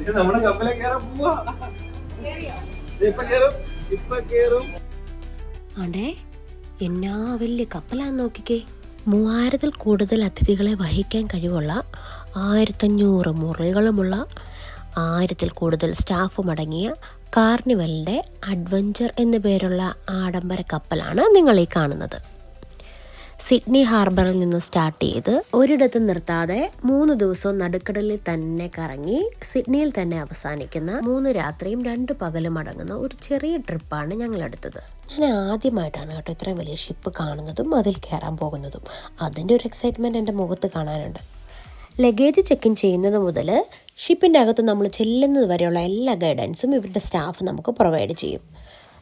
ഇത് നമ്മുടെ കപ്പലെ കയറാൻ പോവാ. ഇപ്പൊ കേറും. ഇപ്പൊ കേറും. ആണ്ടേ എന്നാ വലിയ കപ്പലാന്ന് നോക്കിക്കേ. മൂവായിരത്തിൽ കൂടുതൽ അതിഥികളെ വഹിക്കാൻ കഴിവുള്ള ആയിരത്തഞ്ഞൂറ് മുറികളുമുള്ള ആയിരത്തിൽ കൂടുതൽ സ്റ്റാഫും അടങ്ങിയ കാർണിവലിന്റെ അഡ്വഞ്ചർ എന്നു പേരുള്ള ആഡംബര കപ്പലാണ് നിങ്ങൾ ഈ കാണുന്നത്. സിഡ്നി ഹാർബറിൽ നിന്ന് സ്റ്റാർട്ട് ചെയ്ത് ഒരിടത്തും നിർത്താതെ മൂന്ന് ദിവസവും നടുക്കടലിൽ തന്നെ കറങ്ങി സിഡ്നിയിൽ തന്നെ അവസാനിക്കുന്ന മൂന്ന് രാത്രിയും രണ്ട് പകലും അടങ്ങുന്ന ഒരു ചെറിയ ട്രിപ്പാണ് ഞങ്ങൾ എടുത്തത് ഞാൻ ആദ്യമായിട്ടാണ് കേട്ടോ ഇത്രയും വലിയ ഷിപ്പ് കാണുന്നതും അതിൽ കയറാൻ പോകുന്നതും. അതിന്റെ ഒരു എക്സൈറ്റ്മെന്റ് എന്റെ മുഖത്ത് കാണാനുണ്ട്. ലഗേജ് ചെക്ക് ഇൻ ചെയ്യുന്നത് മുതൽ ഷിപ്പിന്റെ അകത്ത് നമ്മൾ ചെല്ലുന്നത് വരെയുള്ള എല്ലാ ഗൈഡൻസും ഇവരുടെ സ്റ്റാഫ് നമുക്ക് പ്രൊവൈഡ് ചെയ്യും.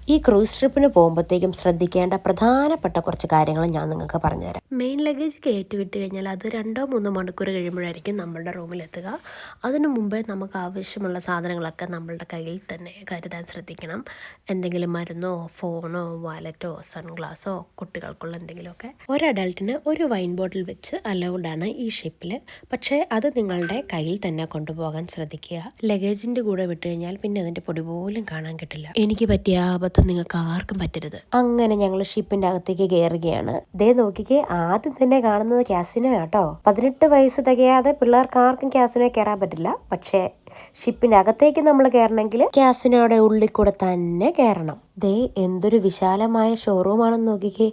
ഈ ക്രൂസ് ട്രിപ്പിന് പോകുമ്പോഴത്തേക്കും ശ്രദ്ധിക്കേണ്ട പ്രധാനപ്പെട്ട കുറച്ച് കാര്യങ്ങൾ ഞാൻ നിങ്ങൾക്ക് പറഞ്ഞുതരാം. മെയിൻ ലഗേജ് കയറ്റി വിട്ട് കഴിഞ്ഞാൽ അത് രണ്ടോ മൂന്നോ മണിക്കൂർ കഴിയുമ്പോഴായിരിക്കും നമ്മളുടെ റൂമിലെത്തുക. അതിനു മുമ്പേ നമുക്ക് ആവശ്യമുള്ള സാധനങ്ങളൊക്കെ നമ്മളുടെ കയ്യിൽ തന്നെ കരുതാൻ ശ്രദ്ധിക്കണം. എന്തെങ്കിലും മരുന്നോ ഫോണോ വാലറ്റോ സൺഗ്ലാസോ കുട്ടികൾക്കുള്ള എന്തെങ്കിലുമൊക്കെ. ഒരു അഡൾട്ടിന് ഒരു വൈൻ ബോട്ടിൽ വെച്ച് അലൗഡാണ് ഈ ഷിപ്പിൽ പക്ഷേ അത് നിങ്ങളുടെ കയ്യിൽ തന്നെ കൊണ്ടുപോകാൻ ശ്രദ്ധിക്കുക. ലഗേജിന്റെ കൂടെ വിട്ട് കഴിഞ്ഞാൽ പിന്നെ അതിന്റെ പൊടി പോലും കാണാൻ കിട്ടില്ല. എനിക്ക് പറ്റിയ ആപത്ത് നിങ്ങൾക്ക് ആർക്കും പറ്റരുത്. അങ്ങനെ ഞങ്ങൾ ഷിപ്പിന്റെ അകത്തേക്ക് കയറുകയാണ് ദേ നോക്കിക്കേ ആദ്യം തന്നെ കാണുന്നത് കാസിനോ ആട്ടോ. പതിനെട്ട് വയസ്സ് തികയാതെ പിള്ളേർക്ക് ആർക്കും കാസിനോ കയറാൻ പറ്റില്ല. പക്ഷേ ഷിപ്പിന്റെ അകത്തേക്ക് നമ്മൾ കയറണമെങ്കിൽ കാസിനോയുടെ ഉള്ളിൽ കൂടെ തന്നെ കയറണം ദേ എന്തൊരു വിശാലമായ ഷോറൂമാണെന്ന് നോക്കിക്കേ.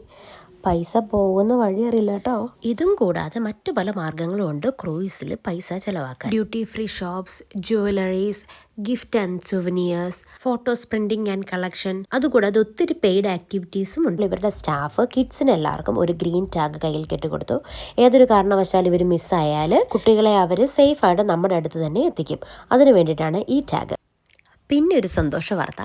പൈസ പോകുന്ന വഴി അറിയില്ല കേട്ടോ. ഇതും കൂടാതെ മറ്റു പല മാർഗങ്ങളും ഉണ്ട് ക്രൂയിസിൽ പൈസ ചെലവാക്കാൻ. Duty free shops jewelleries gift and souvenirs photos printing and collection അതുകൂടാതെ ഒത്തിരി പെയ്ഡ് ആക്ടിവിറ്റീസും ഉണ്ട്. ഇവരുടെ സ്റ്റാഫ് കിഡ്സിന് എല്ലാവർക്കും ഒരു ഗ്രീൻ ടാഗ് കയ്യിൽ കെട്ടിക്കൊടുത്തു. ഏതൊരു കാരണവശാലും ഇവർ മിസ്സായാൽ കുട്ടികളെ അവർ സേഫായിട്ട് നമ്മുടെ അടുത്ത് തന്നെ എത്തിക്കും. അതിനു വേണ്ടിയിട്ടാണ് ഈ ടാഗ് പിന്നെ ഒരു സന്തോഷ വാർത്ത.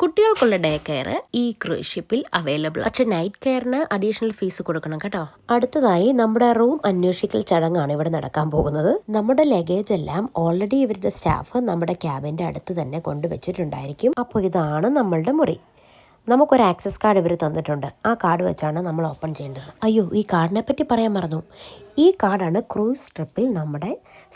കുട്ടികൾക്കുള്ള ഡേ കെയർ ഈ ക്രൂസ് ഷിപ്പിൽ അവൈലബിൾ പക്ഷെ നൈറ്റ് കെയറിന് അഡീഷണൽ ഫീസ് കൊടുക്കണം കേട്ടോ. അടുത്തതായി നമ്മുടെ റൂം അന്വേഷിക്കൽ ചടങ്ങാണ് ഇവിടെ നടക്കാൻ പോകുന്നത്. നമ്മുടെ ലഗേജ് എല്ലാം ഓൾറെഡി ഇവരുടെ സ്റ്റാഫ് നമ്മുടെ ക്യാബിന്റെ അടുത്ത് തന്നെ കൊണ്ടുവച്ചിട്ടുണ്ടായിരിക്കും. അപ്പോൾ ഇതാണ് നമ്മളുടെ മുറി. നമുക്കൊരു ആക്സസ് കാർഡ് ഇവർ തന്നിട്ടുണ്ട്. ആ കാർഡ് വെച്ചാണ് നമ്മൾ ഓപ്പൺ ചെയ്യേണ്ടത്. അയ്യോ ഈ കാർഡിനെ പറ്റി പറയാൻ മറന്നു. ഈ കാർഡാണ് ക്രൂസ് ട്രിപ്പിൽ നമ്മുടെ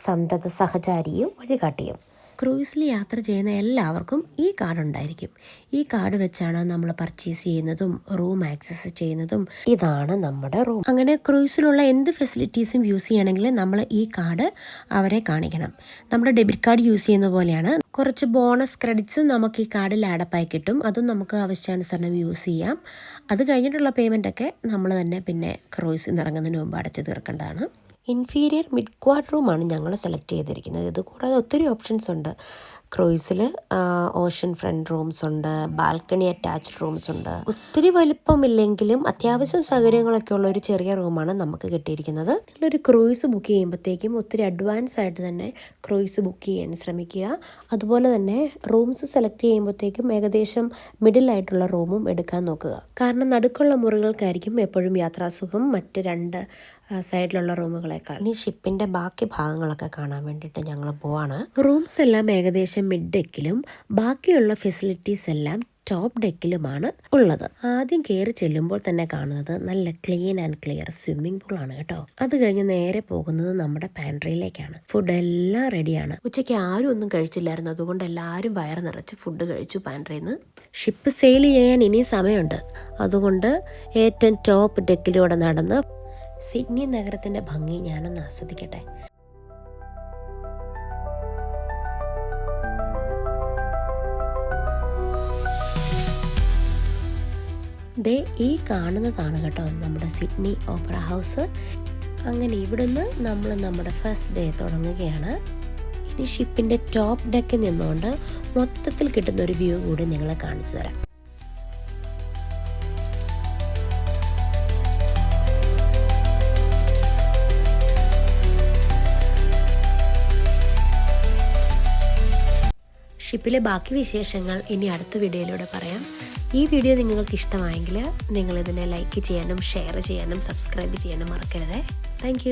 സന്തത സഹചാരിയും വഴികാട്ടിയും. ക്രൂസിൽ യാത്ര ചെയ്യുന്ന എല്ലാവർക്കും ഈ കാർഡ് ഉണ്ടായിരിക്കും. ഈ കാർഡ് വെച്ചാണ് നമ്മൾ പർച്ചേസ് ചെയ്യുന്നതും റൂം ആക്സസ് ചെയ്യുന്നതും ഇതാണ് നമ്മുടെ റൂം. അങ്ങനെ ക്രൂയിസിലുള്ള എന്ത് ഫെസിലിറ്റീസും യൂസ് ചെയ്യണമെങ്കിൽ നമ്മൾ ഈ കാർഡ് അവരെ കാണിക്കണം. നമ്മുടെ ഡെബിറ്റ് കാർഡ് യൂസ് ചെയ്യുന്ന പോലെയാണ്. കുറച്ച് ബോണസ് ക്രെഡിറ്റ്സ് നമുക്ക് ഈ കാർഡിൽ ആഡപ്പായി കിട്ടും. അതും നമുക്ക് ആവശ്യാനുസരണം യൂസ് ചെയ്യാം. അത് കഴിഞ്ഞിട്ടുള്ള പേയ്മെന്റ് ഒക്കെ നമ്മൾ തന്നെ പിന്നെ ക്രൂയിസിൽ നിന്ന് ഇറങ്ങുന്നതിന് മുമ്പ് അടച്ചു തീർക്കേണ്ടതാണ്. ഇൻഫീരിയർ മിഡ് ക്വാഡ് റൂമാണ് ഞങ്ങൾ സെലക്ട് ചെയ്തിരിക്കുന്നത്. ഇത് കൂടാതെ ഒത്തിരി ഓപ്ഷൻസ് ഉണ്ട്. ക്രൂയിസിൽ ഓഷൻ ഫ്രണ്ട് റൂംസ് ഉണ്ട് ബാൽക്കണി അറ്റാച്ച്ഡ് റൂംസ് ഉണ്ട്. ഒത്തിരി വലിപ്പമില്ലെങ്കിലും അത്യാവശ്യം സൗകര്യങ്ങളൊക്കെ ഉള്ള ഒരു ചെറിയ റൂമാണ് നമുക്ക് കിട്ടിയിരിക്കുന്നത്. നിങ്ങളൊരു ക്രൂയിസ് ബുക്ക് ചെയ്യുമ്പോഴത്തേക്കും ഒത്തിരി അഡ്വാൻസ് ആയിട്ട് തന്നെ ക്രൂയിസ് ബുക്ക് ചെയ്യാൻ ശ്രമിക്കുക. അതുപോലെ തന്നെ റൂംസ് സെലക്ട് ചെയ്യുമ്പോഴത്തേക്കും ഏകദേശം മിഡിൽ ആയിട്ടുള്ള റൂമും എടുക്കാൻ നോക്കുക. കാരണം നടുക്കുള്ള മുറികൾക്കായിരിക്കും എപ്പോഴും യാത്രാസുഖം മറ്റ് രണ്ട് സൈഡിലുള്ള റൂമുകളേക്കാൾ. ഇനി ഷിപ്പിന്റെ ബാക്കി ഭാഗങ്ങളൊക്കെ കാണാൻ വേണ്ടിയിട്ട് ഞങ്ങൾ പോവാണ്. റൂംസ് എല്ലാം ഏകദേശം മിഡ് ഡെക്കിലും ബാക്കിയുള്ള ഫെസിലിറ്റീസ് എല്ലാം ടോപ്പ് ഡെക്കിലുമാണ് ഉള്ളത്. ആദ്യം കയറി ചെല്ലുമ്പോൾ തന്നെ കാണുന്നത് നല്ല clean and clear swimming pool ആണ് കേട്ടോ. അത് കഴിഞ്ഞ് നേരെ പോകുന്നത് നമ്മുടെ പാൻട്രിയിലേക്കാണ്. ഫുഡ് എല്ലാം റെഡിയാണ്. ഉച്ചയ്ക്ക് ആരും ഒന്നും കഴിച്ചില്ലായിരുന്നു. അതുകൊണ്ട് എല്ലാവരും വയറ് നിറച്ച് ഫുഡ് കഴിച്ചു പാൻട്രിയിൽ നിന്ന് ഷിപ്പ് സെയിൽ ചെയ്യാൻ ഇനി സമയമുണ്ട്. അതുകൊണ്ട് ഏറ്റവും ടോപ്പ് ഡെക്കിലൂടെ നടന്ന് സിഡ്നി നഗരത്തിന്റെ ഭംഗി ഞാനൊന്ന് ആസ്വദിക്കട്ടെ. ദേ ഈ കാണുന്നതാണ് കേട്ടോ നമ്മുടെ സിഡ്നി ഓപ്പറ ഹൗസ്. അങ്ങനെ ഇവിടുന്ന് നമ്മൾ നമ്മുടെ ഫസ്റ്റ് ഡേ തുടങ്ങുകയാണ്. ഇനി ഷിപ്പിന്റെ ടോപ്പ് ഡെക്കിൽ നിന്നുകൊണ്ട് മൊത്തത്തിൽ കിട്ടുന്ന ഒരു വ്യൂ കൂടി നിങ്ങളെ കാണിച്ചു തരാം. ഷിപ്പിലെ ബാക്കി വിശേഷങ്ങൾ ഇനി അടുത്ത വീഡിയോയിലൂടെ പറയാം. ഈ വീഡിയോ നിങ്ങൾക്ക് ഇഷ്ടമായെങ്കിൽ നിങ്ങളിതിനെ ലൈക്ക് ചെയ്യാനും ഷെയർ ചെയ്യാനും സബ്സ്ക്രൈബ് ചെയ്യാനും മറക്കരുത്. താങ്ക്